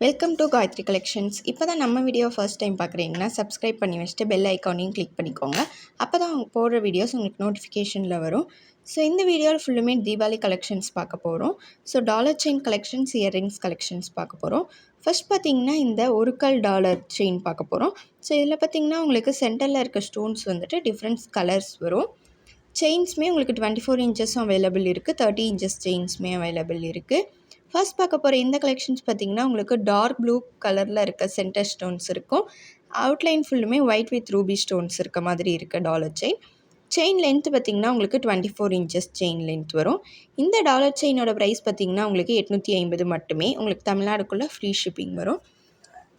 Welcome to Gayatri collections இப்போ தான் நம்ம வீடியோ ஃபர்ஸ்ட் டைம் பார்க்குறீங்கன்னா சப்ஸ்கிரைப் பண்ணி வச்சுட்டு பெல் ஐக்கானையும் கிளிக் பண்ணிக்கோங்க. அப்போ தான் அவங்க போடுற வீடியோஸ் உங்களுக்கு நோட்டிஃபிகேஷனில் வரும். ஸோ இந்த வீடியோவில் ஃபுல்லுமே தீபாவளி கலெக்ஷன்ஸ் பார்க்க போகிறோம் so dollar chain collections earrings collections பார்க்க போகிறோம் ஃபர்ஸ்ட் பார்த்தீங்கன்னா இந்த ஒரு கல் டாலர் செயின் பார்க்க போகிறோம் ஸோ இதில் பார்த்தீங்கன்னா உங்களுக்கு சென்டரில் இருக்க ஸ்டோன்ஸ் வந்துட்டு டிஃப்ரெண்ட்ஸ் கலர்ஸ் வரும். செயின்ஸுமே உங்களுக்கு டுவெண்ட்டி ஃபோர் இன்ச்சஸும் அவைலபிள் இருக்குது தேர்ட்டி இன்ச்சஸ் செயின்ஸுமே அவைலபிள் இருக்குது ஃபர்ஸ்ட் பார்க்க போகிற இந்த கலெக்ஷன்ஸ் பார்த்திங்கன்னா உங்களுக்கு டார்க் ப்ளூ கலரில் இருக்க சென்டர் ஸ்டோன்ஸ் இருக்கும். அவுட்லைன் ஃபுல்லுமே ஒயிட் வித் ரூபி ஸ்டோன்ஸ் இருக்க மாதிரி இருக்குது டாலர் செயின் செயின் லென்த் பார்த்திங்கன்னா உங்களுக்கு twenty four inches chain length வரும். இந்த டாலர் செயினோட ப்ரைஸ் பார்த்திங்கன்னா உங்களுக்கு எட்நூற்றி ஐம்பது மட்டுமே. உங்களுக்கு தமிழ்நாடுக்குள்ளே ஃப்ரீ ஷிப்பிங் வரும்.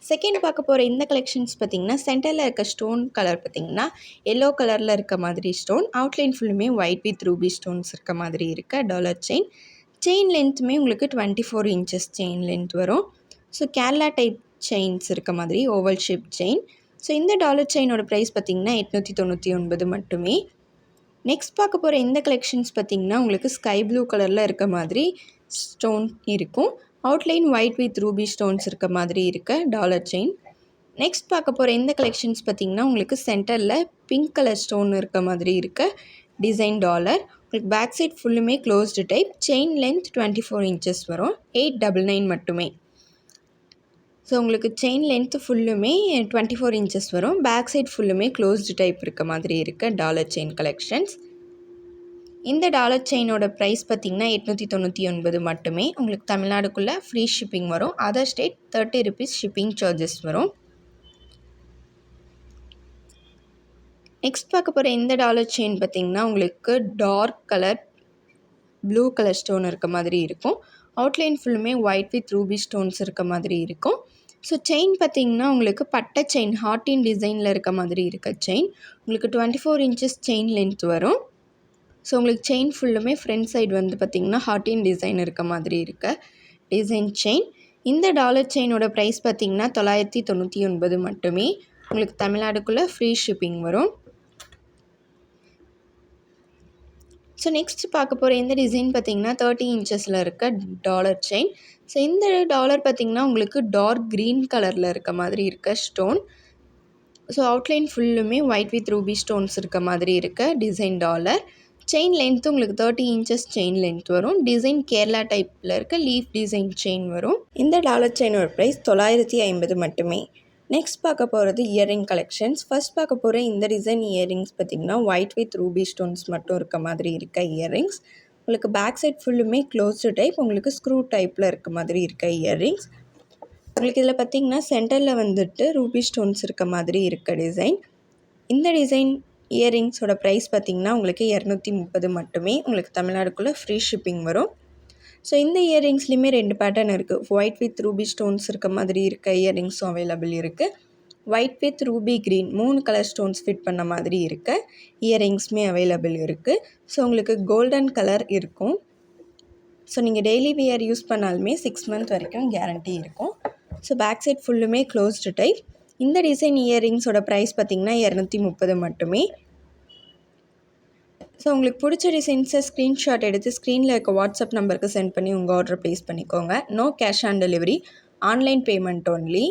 செகண்ட் பார்க்க போகிற இந்த கலெக்ஷன்ஸ் பார்த்திங்கன்னா சென்டரில் இருக்க ஸ்டோன் கலர் பார்த்திங்கன்னா எல்லோ கலரில் இருக்க மாதிரி ஸ்டோன் அவுட்லைன் ஃபுல்லுமே ஒயிட் வித் ரூபி ஸ்டோன்ஸ் இருக்க மாதிரி இருக்க டாலர் செயின் செயின் லென்த்துமே உங்களுக்கு twenty four inches chain length வரும். ஸோ கேரளா டைப் செயின்ஸ் இருக்க மாதிரி ஓவல் ஷேப் செயின் ஸோ இந்த டாலர் செயினோட ப்ரைஸ் பார்த்திங்கன்னா எட்நூற்றி தொண்ணூற்றி ஒன்பது மட்டுமே. நெக்ஸ்ட் பார்க்க போகிற இந்த கலெக்ஷன்ஸ் பார்த்திங்கன்னா உங்களுக்கு ஸ்கை ப்ளூ கலரில் இருக்க மாதிரி ஸ்டோன் இருக்கும். Outline white with ruby stones இருக்க மாதிரி இருக்க டாலர் செயின் நெக்ஸ்ட் பார்க்க போகிற இந்த கலெக்ஷன்ஸ் பார்த்திங்கன்னா உங்களுக்கு சென்டரில் பிங்க் கலர் ஸ்டோன் இருக்க மாதிரி இருக்க டிசைன் டாலர் உங்களுக்கு பேக் சைட் ஃபுல்லுமே closed type chain length twenty four inches வரும் எயிட் டபுள் நைன் மட்டுமே ஸோ உங்களுக்கு செயின் லென்த்து ஃபுல்லுமே டுவெண்ட்டி ஃபோர் இன்ச்சஸ் வரும் பேக் சைட் ஃபுல்லுமே க்ளோஸ்டு டைப் இருக்க மாதிரி இருக்க டாலர் செயின் கலெக்ஷன்ஸ் இந்த டாலர் செயினோட ப்ரைஸ் பார்த்திங்கன்னா எட்நூற்றி தொண்ணூற்றி ஒன்பது மட்டுமே உங்களுக்கு தமிழ்நாடுக்குள்ளே ஃப்ரீ ஷிப்பிங் வரும் other state thirty rupees shipping charges வரும் நெக்ஸ்ட் பார்க்க போகிற இந்த டாலர் செயின் பார்த்திங்கன்னா உங்களுக்கு dark colour blue colour stone இருக்க மாதிரி இருக்கும். அவுட்லைன் ஃபுல்லுமே ஒயிட் வித் ரூபி ஸ்டோன்ஸ் இருக்க மாதிரி இருக்கும். ஸோ செயின் பார்த்திங்கன்னா உங்களுக்கு பட்டை செயின் ஹார்டின் டிசைனில் இருக்க மாதிரி இருக்க செயின் உங்களுக்கு twenty four inches chain length வரும். ஸோ உங்களுக்கு செயின் ஃபுல்லுமே ஃப்ரண்ட் சைடு வந்து பார்த்திங்கன்னா ஹார்டின் டிசைன் இருக்க மாதிரி இருக்க டிசைன் செயின் இந்த டாலர் செயினோட ப்ரைஸ் பார்த்திங்கன்னா தொள்ளாயிரத்தி தொண்ணூற்றி ஒன்பது மட்டுமே. உங்களுக்கு தமிழ்நாடுக்குள்ளே ஃப்ரீ ஷிப்பிங் வரும். ஸோ நெக்ஸ்ட் பார்க்க போகிற இந்த டிசைன் பார்த்திங்கன்னா தேர்ட்டி இன்ச்சஸில் இருக்க டாலர் செயின் ஸோ இந்த டாலர் பார்த்திங்கன்னா உங்களுக்கு டார்க் க்ரீன் கலரில் இருக்க மாதிரி இருக்க ஸ்டோன் ஸோ அவுட்லைன் ஃபுல்லுமே ஒயிட் வித் ரூபி ஸ்டோன்ஸ் இருக்க மாதிரி இருக்க டிசைன் டாலர் செயின் லென்த்து உங்களுக்கு தேர்ட்டி இன்ச்சஸ் செயின் லென்த் வரும். டிசைன் கேரளா டைப்பில் இருக்க லீஃப் டிசைன் செயின் வரும். இந்த டாலர் செயினோட ப்ரைஸ் தொள்ளாயிரத்தி ஐம்பது மட்டுமே. நெக்ஸ்ட் பார்க்க போகிறது இயரிங் கலெக்ஷன்ஸ் ஃபர்ஸ்ட் பார்க்க போகிற இந்த டிசைன் இயரிங்ஸ் பார்த்திங்கன்னா ஒயிட் வித் ரூபி ஸ்டோன்ஸ் மட்டும் இருக்க மாதிரி இருக்க இயரிங்ஸ் உங்களுக்கு பேக் சைட் ஃபுல்லுமே க்ளோஸ்டு டைப் உங்களுக்கு ஸ்க்ரூ டைப்பில் இருக்க மாதிரி இருக்க இயரிங்ஸ் உங்களுக்கு இதில் பார்த்திங்கன்னா சென்டரில் வந்துட்டு ரூபி ஸ்டோன்ஸ் இருக்க மாதிரி இருக்க டிசைன் இந்த டிசைன் இயரிங்ஸோட ப்ரைஸ் பார்த்திங்கன்னா உங்களுக்கு இரநூத்தி முப்பது மட்டுமே. உங்களுக்கு தமிழ்நாடுக்குள்ளே ஃப்ரீ ஷிப்பிங் வரும். ஸோ இந்த இயரிங்ஸ்லேயுமே ரெண்டு பேட்டர்ன் இருக்குது ஒயிட் வித் ரூபி ஸ்டோன்ஸ் இருக்க மாதிரி இருக்க இயரிங்ஸும் அவைலபிள் இருக்குது ஒயிட் வித் ரூபி க்ரீன் மூணு கலர் ஸ்டோன்ஸ் ஃபிட் பண்ண மாதிரி இருக்க இயரிங்ஸுமே அவைலபிள் இருக்குது ஸோ உங்களுக்கு கோல்டன் கலர் இருக்கும். ஸோ நீங்கள் டெய்லி வியர் யூஸ் பண்ணாலுமே சிக்ஸ் மந்த் வரைக்கும் கேரண்டி இருக்கும். ஸோ பேக் சைட் ஃபுல்லுமே க்ளோஸ்டு டைப் இந்த டிசைன் இயரிங்ஸோட ப்ரைஸ் பார்த்திங்கன்னா இரநூத்தி முப்பது மட்டுமே. ஸோ உங்களுக்கு பிடிச்ச டிசைன்ஸை ஸ்க்ரீன்ஷாட் எடுத்து ஸ்க்ரீனில் இருக்க வாட்ஸ்அப் நம்பருக்கு சென்ட் பண்ணி உங்கள் ஆர்டர் ப்ளேஸ் பண்ணிக்கோங்க. No cash on delivery online payment only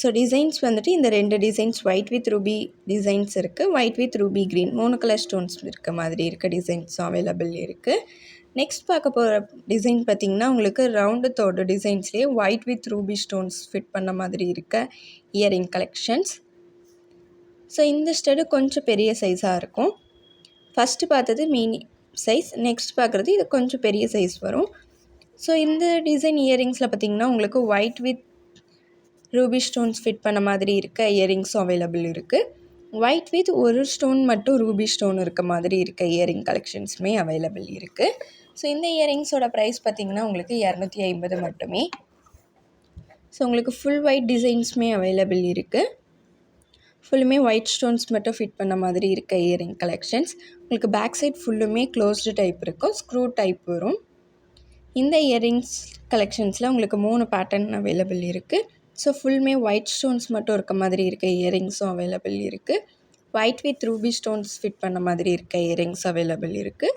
so designs வந்துட்டு இந்த ரெண்டு designs white with ruby designs இருக்குது ஒயிட் வித் ரூபி க்ரீன் மூணு கலர் ஸ்டோன்ஸ் இருக்க மாதிரி இருக்க. டிசைன்ஸும் அவைலபிள் இருக்குது நெக்ஸ்ட் பார்க்க போகிற டிசைன் பார்த்திங்கன்னா உங்களுக்கு ரவுண்டு தோடு டிசைன்ஸ்லேயே white with ruby stones fit பண்ண மாதிரி இருக்க இயரிங் கலெக்ஷன்ஸ் ஸோ இந்த ஸ்டடு கொஞ்சம் பெரிய சைஸாக இருக்கும். ஃபஸ்ட்டு பார்த்தது மீனி சைஸ் நெக்ஸ்ட் பார்க்குறது இது கொஞ்சம் பெரிய சைஸ் வரும். ஸோ இந்த டிசைன் இயரிங்ஸில் பார்த்திங்கன்னா உங்களுக்கு white with ruby stones fit பண்ண மாதிரி இருக்க இயரிங்ஸும் அவைலபிள் இருக்குது ஒயிட் வித் ஒரு ஸ்டோன் மட்டும் ரூபி ஸ்டோன் இருக்க மாதிரி இருக்க இயரிங் கலெக்ஷன்ஸுமே அவைலபிள் இருக்குது ஸோ இந்த இயரிங்ஸோட ப்ரைஸ் பார்த்திங்கன்னா உங்களுக்கு இரநூத்தி ஐம்பது மட்டுமே. ஸோ உங்களுக்கு ஃபுல் ஒயிட் டிசைன்ஸுமே அவைலபிள் இருக்குது ஃபுல்லுமே ஒயிட் ஸ்டோன்ஸ் மட்டும் ஃபிட் பண்ண மாதிரி இருக்க இயரிங் கலெக்ஷன்ஸ் உங்களுக்கு பேக் சைட் ஃபுல்லுமே க்ளோஸ்டு டைப் இருக்கும் ஸ்க்ரூ டைப் வரும். இந்த இயரிங்ஸ் கலெக்ஷன்ஸில் உங்களுக்கு மூணு பேட்டர்ன் அவைலபிள் இருக்குது ஸோ ஃபுல்லுமே ஒயிட் ஸ்டோன்ஸ் மட்டும் இருக்க மாதிரி இருக்க இயரிங்ஸும் அவைலபிள் இருக்குது white with ruby stones fit பண்ண மாதிரி இருக்க இயரிங்ஸ் அவைலபிள் இருக்குது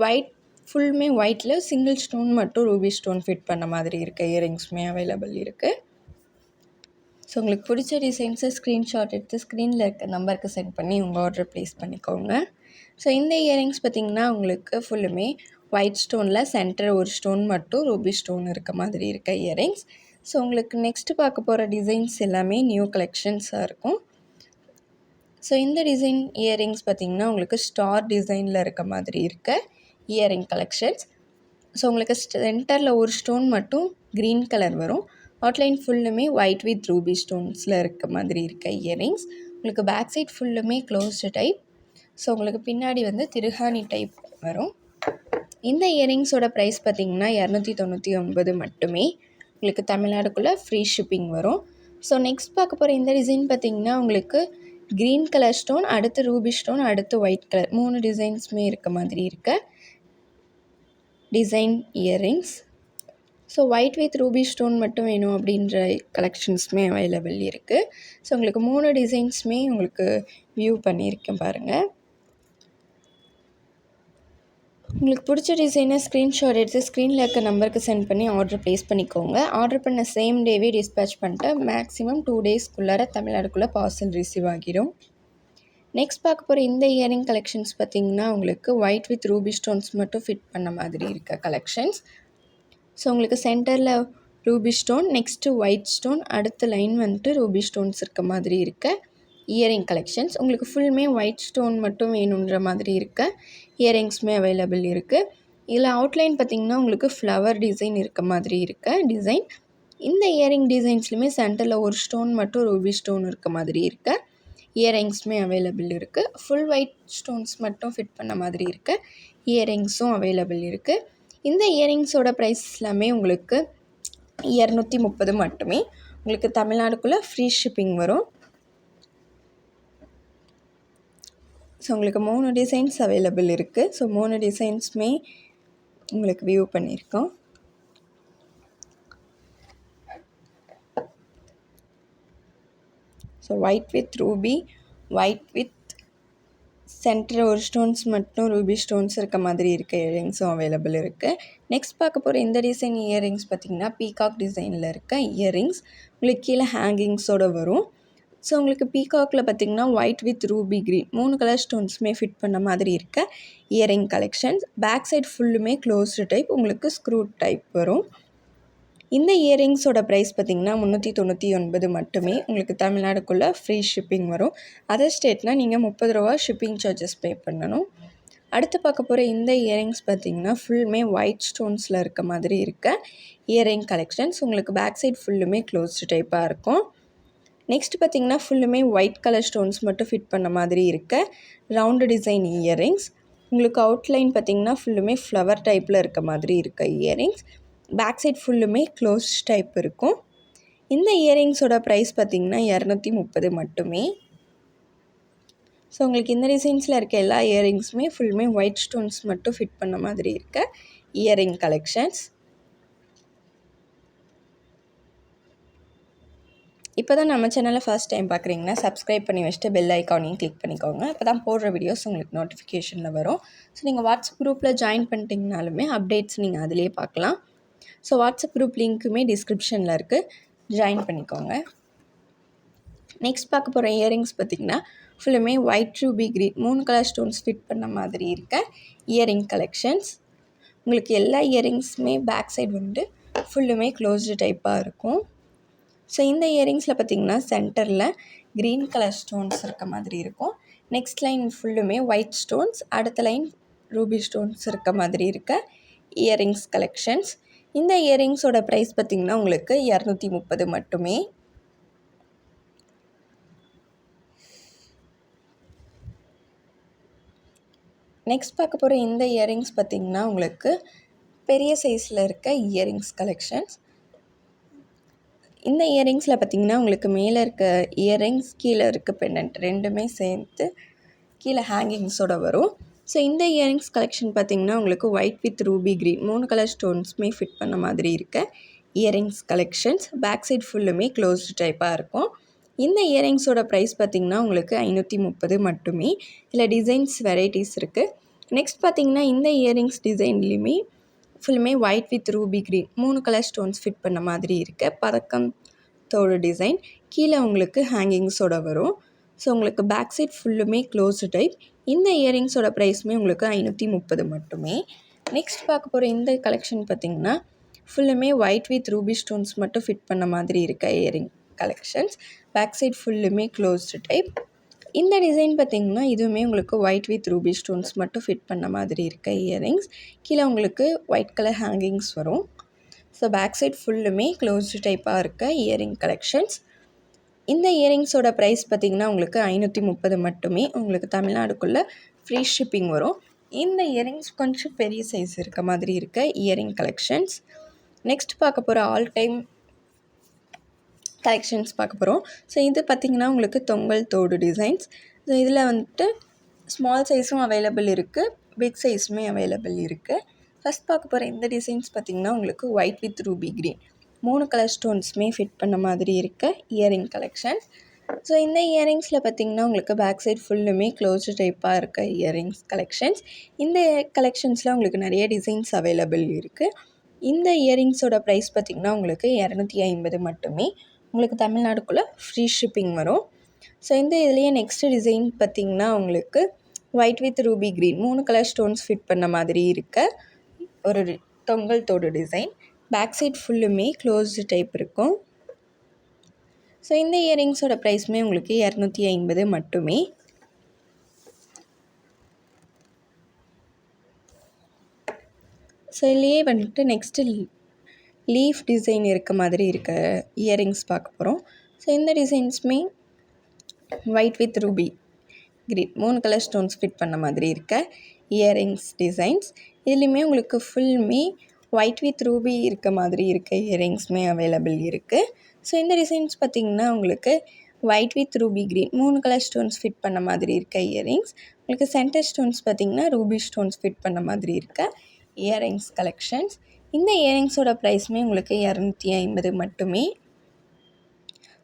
ஒயிட் ஃபுல்லுமே ஒயிட்டில் சிங்கிள் ஸ்டோன் மட்டும் ரூபி ஸ்டோன் ஃபிட் பண்ண மாதிரி இருக்க இயரிங்ஸுமே அவைலபிள் இருக்குது ஸோ உங்களுக்கு பிடிச்ச டிசைன்ஸை ஸ்க்ரீன்ஷாட் எடுத்து ஸ்க்ரீனில் இருக்க நம்பருக்கு சென்ட் பண்ணி உங்கள் ஆர்டர் ப்ளேஸ் பண்ணிக்கோங்க. ஸோ இந்த இயரிங்ஸ் பார்த்திங்கன்னா உங்களுக்கு ஃபுல்லுமே ஒயிட் ஸ்டோனில் சென்டர் ஒரு ஸ்டோன் மட்டும் ரூபி ஸ்டோன் இருக்க மாதிரி இருக்க இயரிங்ஸ் ஸோ உங்களுக்கு நெக்ஸ்ட்டு பார்க்க போகிற டிசைன்ஸ் எல்லாமே நியூ கலெக்ஷன்ஸாக இருக்கும். ஸோ இந்த டிசைன் இயரிங்ஸ் பார்த்திங்கன்னா உங்களுக்கு ஸ்டார் டிசைனில் இருக்க மாதிரி இருக்க இயரிங் கலெக்ஷன்ஸ் ஸோ உங்களுக்கு சென்டரில் ஒரு ஸ்டோன் மட்டும் க்ரீன் கலர் வரும். அவுட்லைன் ஃபுல்லுமே ஒயிட் வித் ரூபி ஸ்டோன்ஸில் இருக்க மாதிரி இருக்க இயரிங்ஸ் உங்களுக்கு பேக் சைட் ஃபுல்லுமே க்ளோஸ்டு டைப் ஸோ உங்களுக்கு பின்னாடி வந்து திருஹானி டைப் வரும். இந்த இயரிங்ஸோட ப்ரைஸ் பார்த்திங்கன்னா இரநூத்தி தொண்ணூற்றி ஒன்பது மட்டுமே. உங்களுக்கு தமிழ்நாடுக்குள்ளே ஃப்ரீ ஷிப்பிங் வரும். ஸோ நெக்ஸ்ட் பார்க்க போகிற இந்த டிசைன் பார்த்திங்கன்னா உங்களுக்கு க்ரீன் கலர் ஸ்டோன் அடுத்து ரூபி ஸ்டோன் அடுத்து ஒயிட் கலர் மூணு டிசைன்ஸுமே இருக்க மாதிரி இருக்க design earrings so white with ruby stone மட்டும் வேணும் அப்படின்ற கலெக்ஷன்ஸுமே அவைலபிள் இருக்குது ஸோ உங்களுக்கு மூணு டிசைன்ஸுமே உங்களுக்கு வியூ பண்ணியிருக்கேன் பாருங்கள் உங்களுக்கு பிடிச்ச டிசைனை ஸ்க்ரீன்ஷாட் எடுத்து ஸ்க்ரீனில் இருக்க நம்பருக்கு சென்ட் பண்ணி ஆர்டர் ப்ளேஸ் பண்ணிக்கோங்க. ஆர்டர் பண்ண சேம் டேவே டிஸ்பேச் பண்ணிட்டு மேக்ஸிமம் டூ டேஸ்க்குள்ளார தமிழ்நாடுக்குள்ளே பார்சல் ரிசீவ் ஆகிடும் நெக்ஸ்ட் பார்க்க போகிற இந்த இயரிங் கலெக்ஷன்ஸ் பார்த்திங்கன்னா உங்களுக்கு ஒயிட் வித் ரூபி ஸ்டோன்ஸ் மட்டும் ஃபிட் பண்ண மாதிரி இருக்க கலெக்ஷன்ஸ் ஸோ உங்களுக்கு சென்டரில் ruby stone next white stone அடுத்த லைன் வந்துட்டு ரூபி ஸ்டோன்ஸ் இருக்க மாதிரி இருக்க. இயரிங் கலெக்ஷன்ஸ் உங்களுக்கு ஃபுல்லுமே ஒயிட் ஸ்டோன் மட்டும் வேணுன்ற மாதிரி இருக்க. இயரிங்ஸுமே அவைலபிள் இருக்குது இதில் அவுட்லைன் பார்த்திங்கன்னா உங்களுக்கு ஃப்ளவர் டிசைன் இருக்க மாதிரி இருக்க. டிசைன் இந்த இயரிங் டிசைன்ஸ்லையுமே சென்டரில் ஒரு ஸ்டோன் மட்டும் ரூபி ஸ்டோன் இருக்க மாதிரி இருக்க. இயரிங்ஸுமே அவைலபிள் இருக்குது ஃபுல் ஒயிட் ஸ்டோன்ஸ் மட்டும் ஃபிட் பண்ண மாதிரி இருக்க. இயரிங்ஸும் அவைலபிள் இருக்குது இந்த இயரிங்ஸோட ப்ரைஸ் எல்லாமே உங்களுக்கு இரநூத்தி முப்பது மட்டுமே. உங்களுக்கு தமிழ்நாடுக்குள்ளே ஃப்ரீ ஷிப்பிங் வரும். ஸோ உங்களுக்கு மூணு டிசைன்ஸ் அவைலபிள் இருக்குது ஸோ மூணு டிசைன்ஸுமே உங்களுக்கு வியூ பண்ணியிருக்கோம். So white with ruby white with centre ஒரு ஸ்டோன்ஸ் மட்டும் ரூபி ஸ்டோன்ஸ் இருக்க மாதிரி இருக்க இயரிங்ஸும் அவைலபிள் இருக்குது நெக்ஸ்ட் பார்க்க போகிற இந்த டிசைன் இயரிங்ஸ் பார்த்திங்கன்னா பீகாக் டிசைனில் இருக்க இயரிங்ஸ் உங்களுக்கு கீழே ஹேங்கிங்ஸோடு வரும். ஸோ உங்களுக்கு பீகாக்கில் பார்த்திங்கன்னா ஒயிட் வித் ரூபி க்ரீன் மூணு கலர் ஸ்டோன்ஸுமே ஃபிட் பண்ண மாதிரி இருக்க இயரிங் கலெக்ஷன்ஸ் பேக் சைட் ஃபுல்லுமே க்ளோஸ்டு டைப் உங்களுக்கு ஸ்க்ரூ டைப் வரும். இந்த இயரிங்ஸோட ப்ரைஸ் பார்த்திங்கன்னா முந்நூற்றி தொண்ணூற்றி ஒன்பது மட்டுமே உங்களுக்கு தமிழ்நாடுக்குள்ளே ஃப்ரீ ஷிப்பிங் வரும். அதர் ஸ்டேட்னால் நீங்கள் முப்பது ரூபா ஷிப்பிங் சார்ஜஸ் பே பண்ணணும். அடுத்து பார்க்க போகிற இந்த இயரிங்ஸ் பார்த்திங்கன்னா ஃபுல்லுமே ஒயிட் ஸ்டோன்ஸில் இருக்க மாதிரி இருக்க இயரிங் கலெக்ஷன்ஸ் உங்களுக்கு பேக் சைட் ஃபுல்லுமே க்ளோஸ்டு டைப்பாக இருக்கும். நெக்ஸ்ட் பார்த்திங்கன்னா ஃபுல்லுமே ஒயிட் கலர் ஸ்டோன்ஸ் மட்டும் ஃபிட் பண்ண மாதிரி இருக்க ரவுண்டு டிசைன் இயரிங்ஸ். உங்களுக்கு அவுட்லைன் பார்த்திங்கன்னா ஃபுல்லுமே ஃப்ளவர் டைப்பில் இருக்க மாதிரி இருக்க இயரிங்ஸ். பேக் சைட் ஃபுல்லுமே க்ளோஸ் டைப் இருக்கும். இந்த இயரிங்ஸோட ப்ரைஸ் பார்த்திங்கன்னா இரநூத்தி முப்பது மட்டுமே. ஸோ உங்களுக்கு இந்த டிசைன்ஸில் இருக்க எல்லா இயரிங்ஸுமே ஃபுல்லுமே ஒயிட் ஸ்டோன்ஸ் மட்டும் ஃபிட் பண்ண மாதிரி இருக்க இயரிங் கலெக்ஷன்ஸ் இப்போ தான் நம்ம சேனலை ஃபஸ்ட் டைம் பார்க்குறீங்கன்னா சப்ஸ்கிரைப் பண்ணி வச்சுட்டு பெல் ஐக்கானையும் கிளிக் பண்ணிக்கோங்க. அப்போ தான் போடுற வீடியோஸ் உங்களுக்கு நோட்டிஃபிகேஷனில் வரும். ஸோ நீங்கள் வாட்ஸ்அப் குரூப்பில் ஜாயின் பண்ணிட்டீங்கனாலுமே அப்டேட்ஸ் நீங்கள் அதிலே பார்க்கலாம். ஸோ வாட்ஸ்அப் குரூப் லிங்க்குமே டிஸ்கிரிப்ஷனில் இருக்குது ஜாயின் பண்ணிக்கோங்க. நெக்ஸ்ட் பார்க்க போகிற இயரிங்ஸ் பார்த்திங்கன்னா ஃபுல்லுமே ஒயிட் ரூபி க்ரீன் மூணு கலர் ஸ்டோன்ஸ் ஃபிட் பண்ண மாதிரி இருக்க இயரிங் கலெக்ஷன்ஸ் உங்களுக்கு எல்லா இயரிங்ஸுமே பேக் சைடு வந்து ஃபுல்லுமே க்ளோஸ்டு டைப்பாக இருக்கும். ஸோ இந்த இயரிங்ஸில் பார்த்திங்கன்னா சென்டரில் க்ரீன் கலர் ஸ்டோன்ஸ் இருக்க மாதிரி இருக்கும். நெக்ஸ்ட் லைன் ஃபுல்லுமே ஒயிட் ஸ்டோன்ஸ் அடுத்த லைன் ரூபி ஸ்டோன்ஸ் இருக்க மாதிரி இருக்க இயரிங்ஸ் கலெக்ஷன்ஸ் இந்த இயரிங்ஸோட ப்ரைஸ் பார்த்திங்கன்னா உங்களுக்கு இரநூத்தி முப்பது மட்டுமே. நெக்ஸ்ட் பார்க்க போகிற இந்த இயரிங்ஸ் பார்த்திங்கன்னா உங்களுக்கு பெரிய சைஸில் இருக்க இயரிங்ஸ் கலெக்ஷன்ஸ் இந்த இயரிங்ஸில் பார்த்திங்கன்னா உங்களுக்கு மேலே இருக்க இயரிங்ஸ் கீழே இருக்க பெண்டன்ட் ரெண்டுமே சேர்த்து கீழே ஹேங்கிங்ஸோடு வரும். ஸோ இந்த இயரிங்ஸ் கலெக்ஷன் பார்த்திங்கன்னா உங்களுக்கு ஒயிட் வித் ரூபி க்ரீன் மூணு கலர் ஸ்டோன்ஸுமே ஃபிட் பண்ண மாதிரி இருக்க. இயரிங்ஸ் கலெக்ஷன்ஸ் பேக் சைட் ஃபுல்லுமே க்ளோஸ்டு டைப்பாக இருக்கும். இந்த இயரிங்ஸோட ப்ரைஸ் பார்த்திங்கன்னா உங்களுக்கு ஐநூற்றி முப்பது மட்டுமே. இதில் டிசைன்ஸ் வெரைட்டிஸ் இருக்குது நெக்ஸ்ட் பார்த்திங்கன்னா இந்த இயரிங்ஸ் டிசைன்லேயுமே ஃபுல்லுமே ஒயிட் வித் ரூபி க்ரீன் மூணு கலர் ஸ்டோன்ஸ் ஃபிட் பண்ண மாதிரி இருக்குது பதக்கம் தோடு டிசைன் கீழே உங்களுக்கு ஹேங்கிங்ஸோட வரும். ஸோ உங்களுக்கு பேக் சைட் ஃபுல்லுமே க்ளோஸ்டு டைப் இந்த இயரிங்ஸோட ப்ரைஸுமே உங்களுக்கு ஐநூற்றி முப்பது மட்டுமே. நெக்ஸ்ட் பார்க்க போகிற இந்த கலெக்ஷன் பார்த்திங்கன்னா ஃபுல்லுமே ஒயிட் வித் ரூபி ஸ்டோன்ஸ் மட்டும் ஃபிட் பண்ண மாதிரி இருக்க இயரிங் கலெக்ஷன்ஸ் பேக் சைட் ஃபுல்லுமே க்ளோஸ்டு டைப் இந்த டிசைன் பார்த்திங்கன்னா இதுவுமே உங்களுக்கு ஒயிட் வித் ரூபி ஸ்டோன்ஸ் மட்டும் ஃபிட் பண்ண மாதிரி இருக்க இயரிங்ஸ் கீழே உங்களுக்கு ஒயிட் கலர் ஹேங்கிங்ஸ் வரும். ஸோ பேக் சைட் ஃபுல்லுமே க்ளோஸ்டு டைப்பாக இருக்க இயரிங் கலெக்ஷன்ஸ் இந்த இயரிங்ஸோட ப்ரைஸ் பார்த்திங்கன்னா உங்களுக்கு ஐநூற்றி முப்பது மட்டுமே உங்களுக்கு தமிழ்நாடுக்குள்ளே ஃப்ரீ ஷிப்பிங் வரும். இந்த இயரிங்ஸ் கொஞ்சம் பெரிய சைஸ் இருக்க மாதிரி இருக்க இயரிங் கலெக்ஷன்ஸ் நெக்ஸ்ட் பார்க்க போகிற ஆல் டைம் கலெக்ஷன்ஸ் பார்க்க போகிறோம் ஸோ இது பார்த்திங்கன்னா உங்களுக்கு தொங்கல் தோடு டிசைன்ஸ் ஸோ இதில் வந்துட்டு ஸ்மால் சைஸும் அவைலபிள் இருக்குது பிக் சைஸுமே அவைலபிள் இருக்குது ஃபஸ்ட் பார்க்க போகிற இந்த டிசைன்ஸ் பார்த்திங்கன்னா உங்களுக்கு ஒயிட் வித் ரூபி க்ரீன் மூணு கலர் ஸ்டோன்ஸுமே ஃபிட் பண்ண மாதிரி இருக்க. இயரிங் கலெக்ஷன்ஸ் ஸோ இந்த இயரிங்ஸில் பார்த்திங்கன்னா உங்களுக்கு பேக் சைட் ஃபுல்லுமே க்ளோஸ்டு டைப்பாக இருக்க இயரிங்ஸ் கலெக்ஷன்ஸ் இந்த கலெக்ஷன்ஸில் உங்களுக்கு நிறைய டிசைன்ஸ் அவைலபிள் இருக்குது இந்த இயரிங்ஸோட ப்ரைஸ் பார்த்திங்கன்னா உங்களுக்கு இரநூத்தி ஐம்பது மட்டுமே. உங்களுக்கு தமிழ்நாடுக்குள்ளே ஃப்ரீ ஷிப்பிங் வரும். ஸோ இந்த இதுலேயே நெக்ஸ்ட் டிசைன் பார்த்திங்கன்னா உங்களுக்கு ஒயிட் வித் ரூபி க்ரீன் மூணு கலர் ஸ்டோன்ஸ் ஃபிட் பண்ண மாதிரி இருக்க. ஒரு தொங்கல் தோடு டிசைன் பேக் சைட் ஃபுல்லுமே க்ளோஸ்டு டைப் இருக்கும். ஸோ இந்த இயரிங்ஸோட ப்ரைஸுமே உங்களுக்கு இரநூத்தி ஐம்பது மட்டுமே. ஸோ இதுலேயே வந்துட்டு நெக்ஸ்ட்டு லீஃப் டிசைன் இருக்க மாதிரி இருக்க இயரிங்ஸ் பார்க்க போகிறோம் ஸோ இந்த டிசைன்ஸுமே ஒயிட் வித் ரூபி கிரீன் மூணு கலர் ஸ்டோன்ஸ் ஃபிட் பண்ண மாதிரி இருக்க இயரிங்ஸ் டிசைன்ஸ் இதுலேயுமே உங்களுக்கு ஃபுல்லுமே ஒயிட் வித் ரூபி இருக்க மாதிரி இருக்க. இயரிங்ஸுமே அவைலபிள் இருக்குது ஸோ இந்த டிசைன்ஸ் பார்த்திங்கன்னா உங்களுக்கு ஒயிட் வித் ரூபி க்ரீன் மூணு கலர் ஸ்டோன்ஸ் ஃபிட் பண்ண மாதிரி இருக்க இயரிங்ஸ் உங்களுக்கு சென்டர் ஸ்டோன்ஸ் பார்த்திங்கன்னா ரூபி ஸ்டோன்ஸ் ஃபிட் பண்ண மாதிரி இருக்க இயரிங்ஸ் கலெக்ஷன்ஸ் இந்த இயரிங்ஸோட ப்ரைஸுமே உங்களுக்கு இரநூத்தி ஐம்பது மட்டுமே.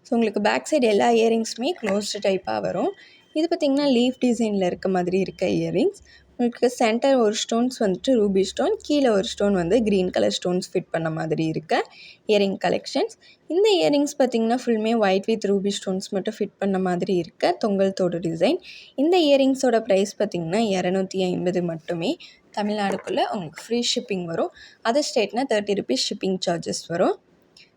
ஸோ உங்களுக்கு பேக் சைடு எல்லா இயரிங்ஸுமே க்ளோஸ்டு டைப்பாக வரும். இது பார்த்திங்கன்னா லீஃப் டிசைனில் இருக்க மாதிரி இருக்க இயரிங்ஸ் உங்களுக்கு சென்டர் ஒரு ஸ்டோன்ஸ் வந்துட்டு ரூபி ஸ்டோன் கீழே ஒரு ஸ்டோன் வந்து க்ரீன் கலர் ஸ்டோன்ஸ் ஃபிட் பண்ண மாதிரி இருக்க. இயரிங் கலெக்ஷன்ஸ் இந்த இயரிங்ஸ் பார்த்திங்கன்னா ஃபுல்லுமே ஒயிட் வித் ரூபி ஸ்டோன்ஸ் மட்டும் ஃபிட் பண்ண மாதிரி இருக்க. தொங்கல் தோடு டிசைன் இந்த இயரிங்ஸோட ப்ரைஸ் பார்த்திங்கன்னா இரநூத்தி ஐம்பது மட்டுமே. தமிழ்நாடுக்குள்ளே உங்களுக்கு ஃப்ரீ ஷிப்பிங் வரும். அதர் ஸ்டேட்னா தேர்ட்டி ருபீஸ் ஷிப்பிங் சார்ஜஸ் வரும்.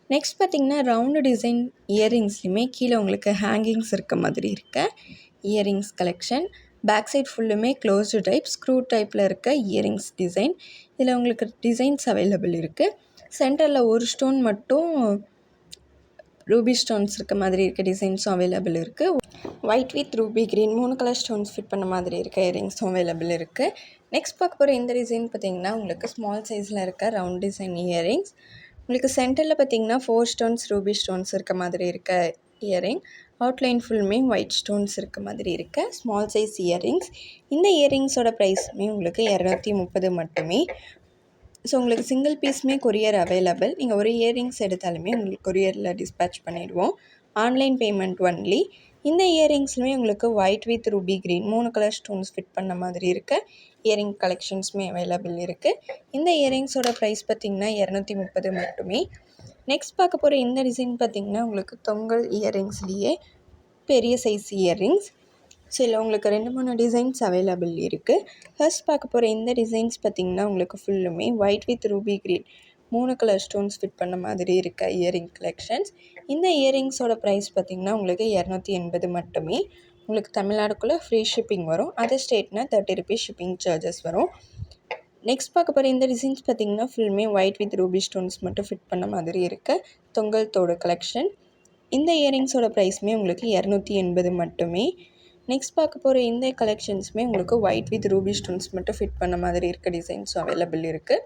நெக்ஸ்ட் பார்த்திங்கன்னா ரவுண்டு டிசைன் இயரிங்ஸ்லையுமே கீழே உங்களுக்கு ஹேங்கிங்ஸ் இருக்க மாதிரி இருக்க. இயரிங்ஸ் கலெக்ஷன் பேக் சைட் ஃபுல்லுமே க்ளோஸ்டு டைப் ஸ்க்ரூ டைப்பில் இருக்க இயரிங்ஸ் டிசைன் இதில் உங்களுக்கு டிசைன்ஸ் அவைலபிள் இருக்குது சென்டரில் ஒரு ஸ்டோன் மட்டும் ரூபி ஸ்டோன்ஸ் இருக்க மாதிரி இருக்க டிசைன்ஸும் அவைலபிள் இருக்குது ஒயிட் வித் ரூபி க்ரீன் மூணு கலர் ஸ்டோன்ஸ் ஃபிட் பண்ண மாதிரி இருக்க இயரிங்ஸும் அவைலபிள் இருக்குது நெக்ஸ்ட் பார்க்க போகிற இந்த டிசைன் பார்த்திங்கன்னா உங்களுக்கு ஸ்மால் சைஸில் இருக்க ரவுண்ட் டிசைன் இயரிங்ஸ் உங்களுக்கு சென்டரில் பார்த்திங்கன்னா ஃபோர் ஸ்டோன்ஸ் ரூபி ஸ்டோன்ஸ் இருக்க மாதிரி இருக்க இயரிங் அவுட்லைன் ஃபுல்லுமே ஒயிட் ஸ்டோன்ஸ் இருக்க மாதிரி இருக்க. ஸ்மால் சைஸ் இயரிங்ஸ் இந்த இயரிங்ஸோட ப்ரைஸுமே உங்களுக்கு இரநூத்தி முப்பது மட்டுமே. ஸோ உங்களுக்கு சிங்கிள் பீஸுமே கொரியர் அவைலபிள் நீங்கள் ஒரு இயரிங்ஸ் எடுத்தாலுமே உங்களுக்கு கொரியரில் டிஸ்பேச் பண்ணிவிடுவோம் ஆன்லைன் பேமெண்ட் ஒன்லி இந்த இயரிங்ஸ்லுமே உங்களுக்கு ஒயிட் வித் ரூபி க்ரீன் மூணு கலர் ஸ்டோன்ஸ் ஃபிட் பண்ண மாதிரி இருக்க. இயரிங் கலெக்ஷன்ஸுமே அவைலபிள் இருக்குது இந்த இயரிங்ஸோட ப்ரைஸ் பார்த்திங்கன்னா இரநூத்தி முப்பது மட்டுமே. நெக்ஸ்ட் பார்க்க போகிற இந்த டிசைன் பார்த்திங்கன்னா உங்களுக்கு தொங்கல் இயரிங்ஸ்லேயே பெரிய சைஸ் இயரிங்ஸ் ஸோ இல்லை உங்களுக்கு ரெண்டு மூணு டிசைன்ஸ் அவைலபிள் இருக்குது ஃபர்ஸ்ட் பார்க்க போகிற இந்த டிசைன்ஸ் பார்த்திங்கன்னா உங்களுக்கு ஃபுல்லுமே ஒயிட் வித் ரூபி க்ரீன் மூணு கலர் ஸ்டோன்ஸ் ஃபிட் பண்ண மாதிரி இருக்க இயரிங் கலெக்ஷன்ஸ் இந்த இயரிங்ஸோட ப்ரைஸ் பார்த்திங்கன்னா உங்களுக்கு இரநூத்தி எண்பது மட்டுமே. உங்களுக்கு தமிழ்நாடுக்குள்ளே ஃப்ரீ ஷிப்பிங் வரும். அதர் ஸ்டேட்னா தேர்ட்டி ருபீஸ் ஷிப்பிங் சார்ஜஸ் வரும். நெக்ஸ்ட் பார்க்க போகிற இந்த டிசைன்ஸ் பார்த்திங்கன்னா ஃபுல்லுமே ஒயிட் வித் ரூபி ஸ்டோன்ஸ் மட்டும் ஃபிட் பண்ண மாதிரி இருக்க. தொங்கல் தோடு கலெக்ஷன் இந்த இயரிங்ஸோட ப்ரைஸுமே உங்களுக்கு இரநூத்தி எண்பது மட்டுமே. நெக்ஸ்ட் பார்க்க போகிற இந்த கலெக்ஷன்ஸுமே உங்களுக்கு ஒயிட் வித் ரூபி ஸ்டோன்ஸ் மட்டும் ஃபிட் பண்ண மாதிரி இருக்க. டிசைன்ஸும் அவைலபிள் இருக்குது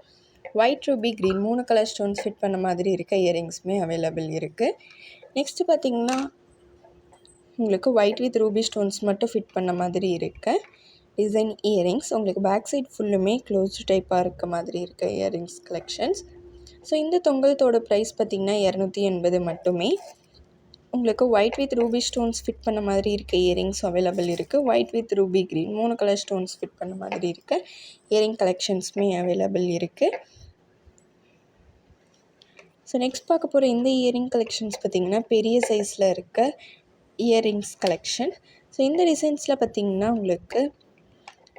ஒயிட் ரூபி க்ரீன் மூணு கலர் ஸ்டோன்ஸ் ஃபிட் பண்ண மாதிரி இருக்க இயரிங்ஸுமே அவைலபிள் இருக்குது நெக்ஸ்ட்டு பார்த்திங்கன்னா உங்களுக்கு ஒயிட் வித் ரூபி ஸ்டோன்ஸ் மட்டும் ஃபிட் பண்ண மாதிரி இருக்குது டிசைன் இயரிங்ஸ் உங்களுக்கு பேக் சைட் ஃபுல்லுமே க்ளோஸ்டு டைப்பாக இருக்க மாதிரி இருக்க இயரிங்ஸ் கலெக்ஷன்ஸ் ஸோ இந்த தொங்கலத்தோட ப்ரைஸ் பார்த்திங்கன்னா இரநூத்தி எண்பது மட்டுமே. உங்களுக்கு white with ruby stones fit பண்ண மாதிரி இருக்க இயரிங்ஸ் அவைலபிள் இருக்குது ஒயிட் வித் ரூபி க்ரீன் மூணு கலர் ஸ்டோன்ஸ் ஃபிட் பண்ண மாதிரி இருக்க. இயரிங் கலெக்ஷன்ஸுமே அவைலபிள் இருக்குது ஸோ நெக்ஸ்ட் பார்க்க போகிற இந்த இயரிங் கலெக்ஷன்ஸ் பார்த்திங்கன்னா பெரிய சைஸில் இருக்க இயரிங்ஸ் கலெக்ஷன் ஸோ இந்த டிசைன்ஸில் பார்த்திங்கன்னா உங்களுக்கு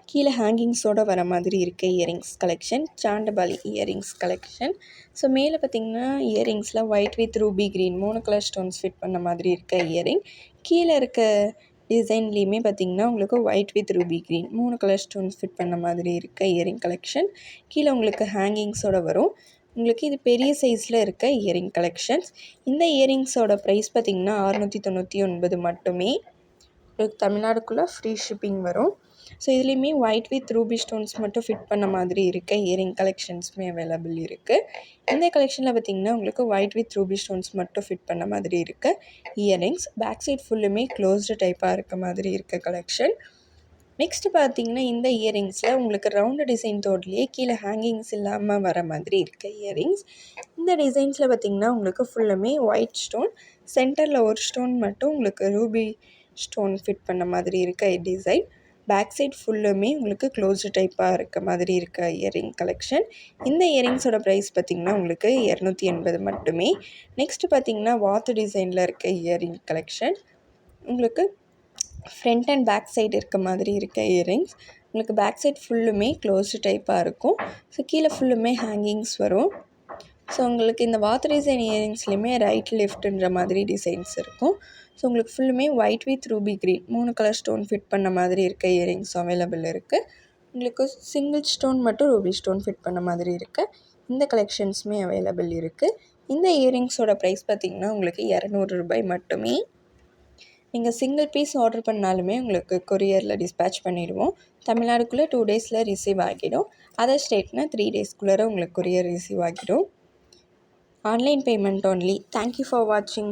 கீழே ஹேங்கிங்ஸோடு வர மாதிரி இருக்க earrings collection chandbali earrings collection so மேலே பார்த்திங்கன்னா இயரிங்ஸில் ஒயிட் வித் ரூபி க்ரீன் மூணு கலர் ஸ்டோன்ஸ் ஃபிட் பண்ண மாதிரி இருக்க இயரிங் கீழே இருக்க டிசைன்லேயுமே பார்த்திங்கன்னா உங்களுக்கு ஒயிட் வித் ரூபி க்ரீன் மூணு கலர் ஸ்டோன்ஸ் ஃபிட் பண்ண மாதிரி இருக்க இயரிங் கலெக்ஷன் கீழே உங்களுக்கு ஹேங்கிங்ஸோடு வரும். உங்களுக்கு இது பெரிய சைஸில் இருக்க இயரிங் கலெக்ஷன்ஸ் இந்த இயரிங்ஸோட ப்ரைஸ் பார்த்திங்கன்னா அறுநூற்றி தொண்ணூற்றி ஒன்பது மட்டுமே. உங்களுக்கு தமிழ்நாடுக்குள்ளே ஃப்ரீ ஷிப்பிங் வரும். ஸோ இதுலேயுமே ஒயிட் வித் ரூபி ஸ்டோன்ஸ் மட்டும் ஃபிட் பண்ண மாதிரி இருக்க. இயரிங் கலெக்ஷன்ஸுமே அவைலபிள் இருக்குது இந்த கலெக்ஷனில் பார்த்திங்கன்னா உங்களுக்கு ஒயிட் வித் ரூபி ஸ்டோன்ஸ் மட்டும் ஃபிட் பண்ண மாதிரி இருக்குது இயரிங்ஸ் பேக் சைட் ஃபுல்லுமே க்ளோஸ்டு டைப்பாக இருக்க மாதிரி இருக்க கலெக்ஷன் நெக்ஸ்ட்டு பார்த்தீங்கன்னா இந்த இயரிங்ஸில் உங்களுக்கு ரவுண்டு டிசைன் தோட்லேயே கீழே ஹேங்கிங்ஸ் இல்லாமல் வர மாதிரி இருக்க இயரிங்ஸ் இந்த டிசைன்ஸில் பார்த்திங்கன்னா உங்களுக்கு ஃபுல்லுமே ஒயிட் ஸ்டோன் சென்டரில் ஒரு ஸ்டோன் மட்டும் உங்களுக்கு ரூபி ஸ்டோன் ஃபிட் பண்ண மாதிரி இருக்க டிசைன் பேக் சைட் ஃபுல்லுமே உங்களுக்கு க்ளோஸ்டு டைப்பாக இருக்க மாதிரி இருக்க இயரிங் கலெக்ஷன். இந்த இயரிங்ஸோட ப்ரைஸ் பார்த்திங்கன்னா உங்களுக்கு இரநூத்தி எண்பது மட்டுமே. நெக்ஸ்ட்டு பார்த்திங்கன்னா வாத்து டிசைனில் இருக்க இயரிங் கலெக்ஷன். உங்களுக்கு ஃப்ரண்ட் அண்ட் பேக் சைடு இருக்க மாதிரி இருக்க இயரிங்ஸ். உங்களுக்கு பேக் சைட் ஃபுல்லுமே க்ளோஸ்டு டைப்பாக இருக்கும். ஸோ கீழே ஃபுல்லுமே ஹேங்கிங்ஸ் வரும். ஸோ உங்களுக்கு இந்த வாத்து டிசைன் இயரிங்ஸ்லேயுமே ரைட் லெஃப்ட்டுன்ற மாதிரி டிசைன்ஸ் இருக்கும். ஸோ உங்களுக்கு ஃபுல்லுமே ஒயிட் வித் ரூபி க்ரீன் மூணு கலர் ஸ்டோன் ஃபிட் பண்ண மாதிரி இருக்க இயரிங்ஸ் அவைலபிள் இருக்குது உங்களுக்கு சிங்கிள் ஸ்டோன் மட்டும் ரூபி ஸ்டோன் ஃபிட் பண்ண மாதிரி இருக்குது இந்த கலெக்ஷன்ஸுமே அவைலபிள் இருக்குது இந்த இயரிங்ஸோட ப்ரைஸ் பார்த்திங்கன்னா உங்களுக்கு இரநூறு ரூபாய் மட்டுமே. நீங்கள் சிங்கிள் பீஸ் ஆர்டர் பண்ணாலுமே உங்களுக்கு கொரியரில் டிஸ்பேச் பண்ணிவிடுவோம் தமிழ்நாடுக்குள்ளே டூ டேஸில் ரிசீவ் ஆகிடும். அதர் ஸ்டேட்னால் த்ரீ டேஸ்க்குள்ளே உங்களுக்கு கொரியர் ரிசீவ் ஆகிடும். Online payment only thank you for வாட்சிங்